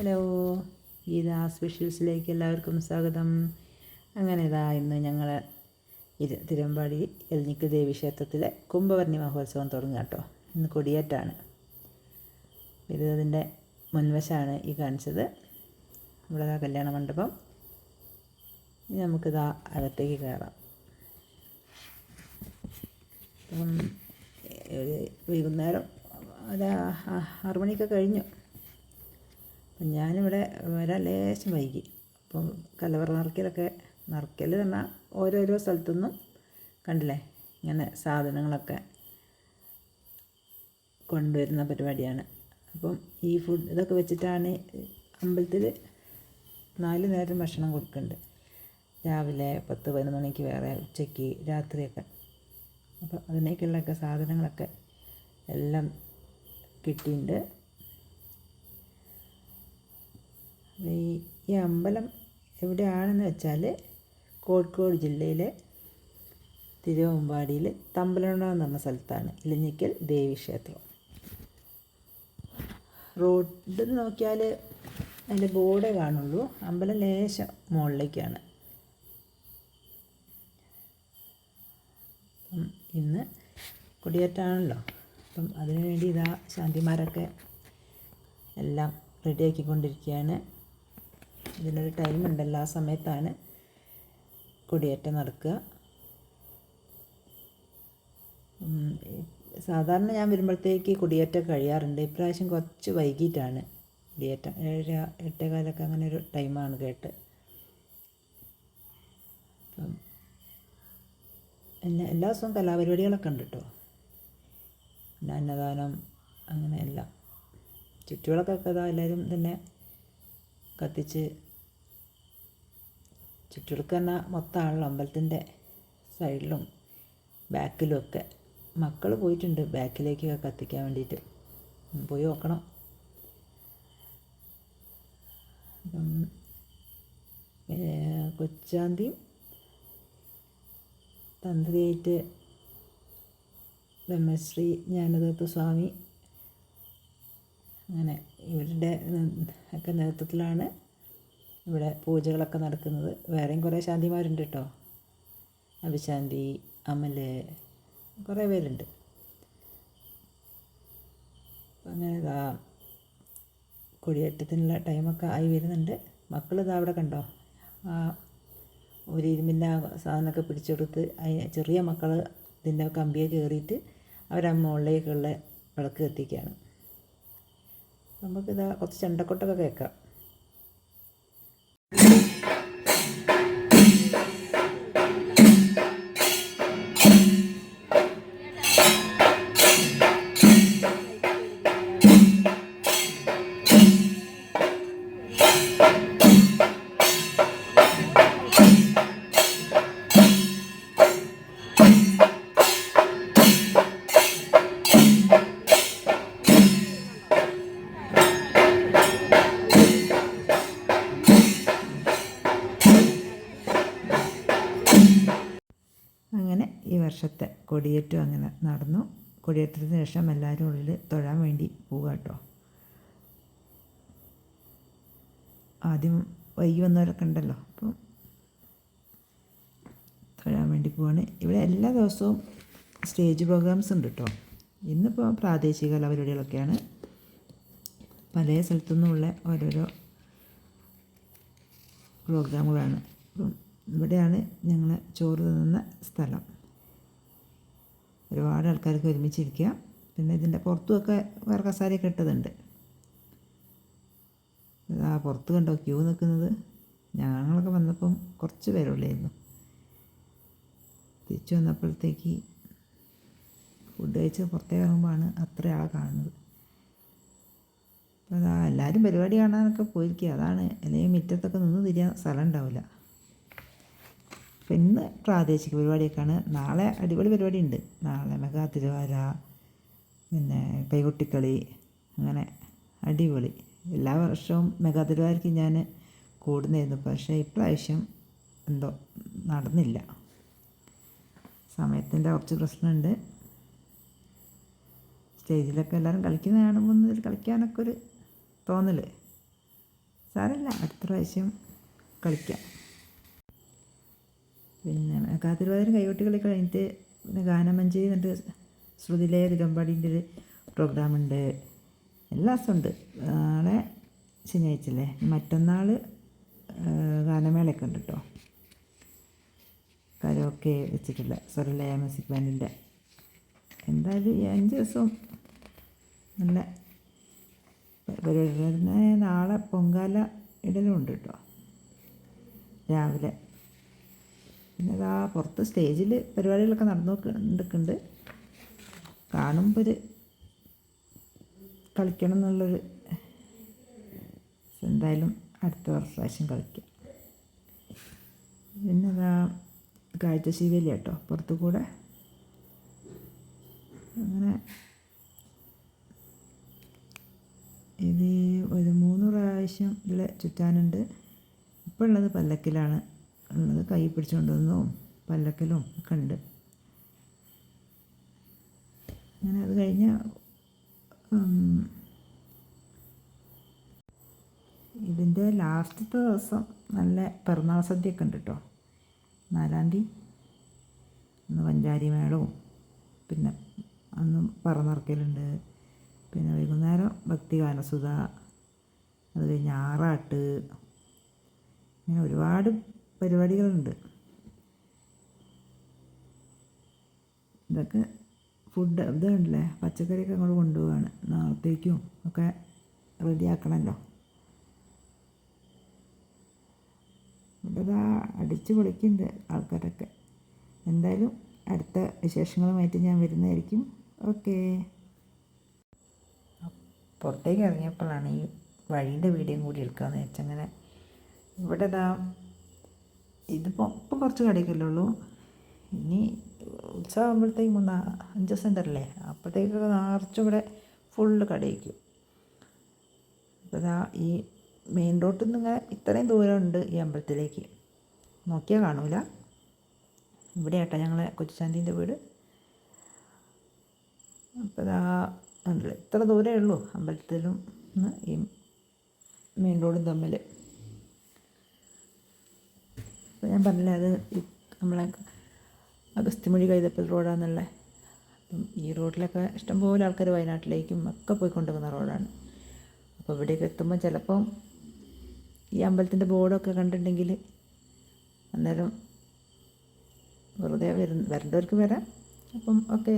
Hello. Geetha സ്പെഷ്യൽസിലേക്ക് എല്ലാവർക്കും സ്വാഗതം. അങ്ങനെ ഇതാ ഇന്ന് ഞങ്ങൾ ഇരു തിരുവമ്പാടി എലിഞ്ഞിക്ക് ദേവി ക്ഷേത്രത്തിലെ കുംഭവർണി മഹോത്സവം തുടങ്ങുക കേട്ടോ ഇന്ന് കൊടിയേറ്റാണ്. ഇത് അതിന്റെ മുൻവശമാണ് ഈ കാണിച്ചത്. ഇവിടെ കല്യാണ മണ്ഡപം. ഇനി നമുക്കിതാ അകത്തേക്ക് കയറാം. അപ്പം ഒരു വൈകുന്നേരം ഒരു ആറുമണിയൊക്കെ കഴിഞ്ഞു. ഞാനിവിടെ വരാൻ ലേശം വൈകി. അപ്പം കലവറ നറുക്കലൊക്കെ നറുക്കൽ പറഞ്ഞാൽ ഓരോരോ സ്ഥലത്തുനിന്നും കണ്ടില്ലേ? ഇങ്ങനെ സാധനങ്ങളൊക്കെ കൊണ്ടുവരുന്ന പരിപാടിയാണ്. അപ്പം ഈ ഫുഡ് ഇതൊക്കെ വെച്ചിട്ടാണ് അമ്പലത്തിൽ നാല് നേരം ഭക്ഷണം കൊടുക്കുന്നുണ്ട് രാവിലെ പത്ത് പതിനൊന്ന് മണിക്ക് വേറെ ഉച്ചയ്ക്ക് രാത്രിയൊക്കെ. അപ്പോൾ അതിനേക്കുള്ളൊക്കെ സാധനങ്ങളൊക്കെ എല്ലാം കിട്ടിയിട്ടുണ്ട് ഈ ഈ അമ്പലം എവിടെയാണെന്ന് വെച്ചാൽ കോഴിക്കോട് ജില്ലയിലെ തിരുവമ്പാടിയിൽ തമ്പലണ എന്ന് പറഞ്ഞ സ്ഥലത്താണ് ഇലഞ്ഞിക്കൽ ദേവീക്ഷേത്രം റോഡ് നോക്കിയാൽ അതിന്റെ ബോർഡേ കാണുള്ളൂ. അമ്പലം ലേശം മുകളിലേക്കാണ്. അപ്പം ഇന്ന് കൊടിയേറ്റാണല്ലോ. അപ്പം അതിനു വേണ്ടി ഇതാ ശാന്തിമാരൊക്കെ എല്ലാം റെഡിയാക്കിക്കൊണ്ടിരിക്കുകയാണ്. ഇതിനൊരു ടൈം ഉണ്ടല്ലോ ആ സമയത്താണ് കൊടിയേറ്റം നടക്കുക. സാധാരണ ഞാൻ വരുമ്പോഴത്തേക്ക് കൊടിയേറ്റം കഴിയാറുണ്ട്. ഇപ്രാവശ്യം കുറച്ച് വൈകിട്ടാണ് കൊടിയേറ്റം. ഏഴര എട്ടേകാലൊക്കെ അങ്ങനെ ഒരു ടൈമാണ് കേട്ട്. അപ്പം എല്ലാ എല്ലാ ദിവസവും കലാപരിപാടികളൊക്കെ ഉണ്ട് കേട്ടോ പിന്നെ അന്നദാനം അങ്ങനെ എല്ലാം. ചുറ്റുവിളക്കൊക്കെ ഇതാ എല്ലാവരും തന്നെ കത്തിച്ച് ചുറ്റുവിളക്ക് പറഞ്ഞാൽ മൊത്തമാണല്ലോ അമ്പലത്തിന്റെ സൈഡിലും ബാക്കിലും ഒക്കെ. മക്കൾ പോയിട്ടുണ്ട് ബാക്കിലേക്കൊക്കെ കത്തിക്കാൻ വേണ്ടിയിട്ട്. പോയി നോക്കണം. കൊച്ചാന്തിയും തന്ത്രിയായിട്ട് ബ്രഹ്മശ്രീ ജ്ഞാനദത്ത സ്വാമി. അങ്ങനെ ഇവരുടെ ഒക്കെ നേതൃത്വത്തിലാണ് ഇവിടെ പൂജകളൊക്കെ നടക്കുന്നത്. വേറെയും കുറേ ശാന്തിമാരുണ്ട് കേട്ടോ അഭിശാന്തി അമൽ കുറേ പേരുണ്ട്. അങ്ങനെ ഇതാ കൊടിയേറ്റത്തിനുള്ള ടൈമൊക്കെ ആയി വരുന്നുണ്ട്. മക്കൾ ഇതാ അവിടെ കണ്ടോ? ആ ഒരു ഇരുമ്പിന്റെ ആ സാധനമൊക്കെ പിടിച്ചെടുത്ത് അതിന് ചെറിയ മക്കൾ ഇതിന്റെ കമ്പിയെ കയറിയിട്ട് അവരാ മുകളിലേക്കുള്ള വിളക്ക് കത്തിക്കുകയാണ്. നമുക്കിതാ കുറച്ച് ചെണ്ടക്കൊട്ടൊക്കെ കേൾക്കാം. വർഷത്തെ കൊടിയേറ്റം അങ്ങനെ നടന്നു. കൊടിയേറ്റത്തിന് ശേഷം എല്ലാവരും ഉള്ളിൽ തൊഴാൻ വേണ്ടി പോവുക കേട്ടോ ആദ്യം വൈകി വന്നവരൊക്കെ ഉണ്ടല്ലോ അപ്പം തൊഴാൻ വേണ്ടി പോവാണ്. ഇവിടെ എല്ലാ ദിവസവും സ്റ്റേജ് പ്രോഗ്രാംസ് ഉണ്ട് കേട്ടോ ഇന്നിപ്പോൾ പ്രാദേശിക കലാപരിപാടികളൊക്കെയാണ്. പല സ്ഥലത്തു നിന്നുമുള്ള ഓരോരോ പ്രോഗ്രാമുകളാണ്. ഇവിടെയാണ് ഞങ്ങൾ ചോറ് തിന്നുന്ന സ്ഥലം. ഒരുപാട് ആൾക്കാർക്ക് ഒരുമിച്ചിരിക്കുക. പിന്നെ ഇതിന്റെ പുറത്തുമൊക്കെ വേറെ കസാരയൊക്കെ ഇട്ടതുണ്ട്. ആ പുറത്ത് കണ്ടോ ക്യൂ നിൽക്കുന്നത്? ഞങ്ങളൊക്കെ വന്നപ്പം കുറച്ച് പേരുള്ളായിരുന്നു. തിരിച്ചു വന്നപ്പോഴത്തേക്ക് ഫുഡ് കഴിച്ച് പുറത്തേക്ക് ഇറങ്ങുമ്പോഴാണ് അത്ര ആളെ കാണുന്നത്. അപ്പോൾ അതാ എല്ലാവരും പരിപാടി കാണാനൊക്കെ പോയിരിക്കുക. അതാണ് അല്ലെങ്കിൽ മുറ്റത്തൊക്കെ നിന്ന് തിരിയാൻ സ്ഥലം ഉണ്ടാവില്ല. അപ്പോൾ ഇന്ന് പ്രാദേശിക പരിപാടിയൊക്കെയാണ്. നാളെ അടിപൊളി പരിപാടി ഉണ്ട് നാളെ മെഗാതിരുവാര പിന്നെ കൈകൊട്ടിക്കളി അങ്ങനെ അടിപൊളി. എല്ലാ വർഷവും മെഗാതിരുവാരയ്ക്ക് ഞാൻ കൂടുന്നതായിരുന്നു. പക്ഷേ ഇപ്രാവശ്യം എന്തോ നടന്നില്ല. സമയത്തിന്റെ കുറച്ച് പ്രശ്നമുണ്ട്. സ്റ്റേജിലൊക്കെ എല്ലാവരും കളിക്കുന്ന കാണുമ്പോൾ ഇതിൽ കളിക്കാനൊക്കെ ഒരു തോന്നൽ സാരമില്ല അടുത്ത പ്രാവശ്യം കളിക്കാം. പിന്നെ കാത്തിരുവാതിരം കൈകൊട്ടി കളി കഴിഞ്ഞിട്ട് പിന്നെ ഗാനമഞ്ചേരി എന്നിട്ട് ശ്രുതിലയ തിരുവമ്പാടിന്റെ ഒരു പ്രോഗ്രാമുണ്ട്. എല്ലാ ദിവസവും ഉണ്ട് നാളെ ശനിയാഴ്ച മറ്റന്നാൾ ഗാനമേളയൊക്കെ ഉണ്ട് കേട്ടോ കരോക്കെ വെച്ചിട്ടുള്ള സ്വരലയ മ്യൂസിക് ബാൻഡിന്റെ. എന്തായാലും ഈ അഞ്ച് ദിവസവും നല്ല പരിപാടി നാളെ പൊങ്കാല ഇടലും ഉണ്ട് കേട്ടോ രാവിലെ പിന്നെ ഇതാ പുറത്ത് സ്റ്റേജിൽ പരിപാടികളൊക്കെ നടന്നു കൊണ്ടിരിക്കുന്നുണ്ട് കാണുമ്പോൾ ഒരു കളിക്കണം എന്നുള്ളൊരു എന്തായാലും അടുത്ത പ്രാവശ്യം കളിക്കാം. പിന്നെ ഇതാ കാഴ്ചശീലയില്ല കേട്ടോ പുറത്തു കൂടെ അങ്ങനെ ഇത് ഒരു മൂന്ന് പ്രാവശ്യം ഇതിൽ ചുറ്റാനുണ്ട്. ഇപ്പോൾ ഉള്ളത് പല്ലക്കിലാണ്. ഉള്ളത് കൈ പിടിച്ചുകൊണ്ട് വന്നു. ഒക്കെ ഉണ്ട് അങ്ങനെ അത് കഴിഞ്ഞ് ഇതിന്റെ ലാസ്റ്റത്തെ ദിവസം നല്ല പിറന്നാൾ സദ്യയൊക്കെ ഉണ്ട് കേട്ടോ നാലാം തീയതി അന്ന് പഞ്ചാരി മേളവും പിന്നെ അന്ന് പറന്നിറക്കലുണ്ട്. പിന്നെ വൈകുന്നേരം ഭക്തിഗാനസുധ അത് കഴിഞ്ഞ് ആറാട്ട് ഇങ്ങനെ ഒരുപാട് പരിപാടികളുണ്ട്. ഇതൊക്കെ ഫുഡ് ഇതുണ്ടല്ലേ പച്ചക്കറിയൊക്കെ അങ്ങോട്ട് കൊണ്ടുപോവാണ്. നാളത്തേക്കും ഒക്കെ റെഡിയാക്കണമല്ലോ ഇവിടെ ഇതാ അടിച്ച് പൊളിക്കുന്നുണ്ട് ആൾക്കാരൊക്കെ. എന്തായാലും അടുത്ത വിശേഷങ്ങളുമായിട്ട് ഞാൻ വരുന്നതായിരിക്കും. ഓക്കേ. പുറത്തേക്ക് ഇറങ്ങിയപ്പോഴാണ് ഈ വഴീന്റെ വീഡിയോയും കൂടി എടുക്കാമെന്ന് വെച്ചങ്ങനെ ഇവിടെ ഇതാ ഇതിപ്പോൾ ഇപ്പം കുറച്ച് കടയൊക്കെയല്ലേ ഉള്ളൂ. ഇനി ഉത്സവമാകുമ്പോഴത്തേക്കും മൂന്ന് അഞ്ച് തരല്ലേ അപ്പോഴത്തേക്കൊക്കെ നിറച്ചും ഇവിടെ ഫുള്ള് കടയിക്കും അപ്പോൾ ഇതാ ഈ മെയിൻ റോട്ടിൽ നിന്ന് ഇത്രയും ദൂരമുണ്ട് ഈ അമ്പലത്തിലേക്ക്. നോക്കിയാൽ കാണൂല. ഇവിടെ ആട്ടോ ഞങ്ങളെ കൊച്ചുചാണ്ടീന്റെ വീട്. അപ്പോൾ ഉണ്ടല്ലോ ഇത്ര ദൂരമേ ഉള്ളൂ അമ്പലത്തിലും ഈ മെയിൻ റോഡും തമ്മിൽ ഞാൻ പറഞ്ഞില്ലേ അത് നമ്മളെ അഗസ്ത്യമൊഴി കൈതപ്പൽ റോഡാണെന്നുള്ള അപ്പം ഈ റോഡിലൊക്കെ ഇഷ്ടംപോലെ ആൾക്കാർ വയനാട്ടിലേക്കും ഒക്കെ പോയി പോകുന്ന റോഡാണ്. അപ്പോൾ ഇവിടേക്ക് എത്തുമ്പോൾ ചിലപ്പം ഈ അമ്പലത്തിന്റെ ബോർഡൊക്കെ കണ്ടിട്ടുണ്ടെങ്കിൽ അന്നേരം വെറുതെ വരുന്ന വരേണ്ടവർക്ക് വരാം. അപ്പം ഓക്കേ.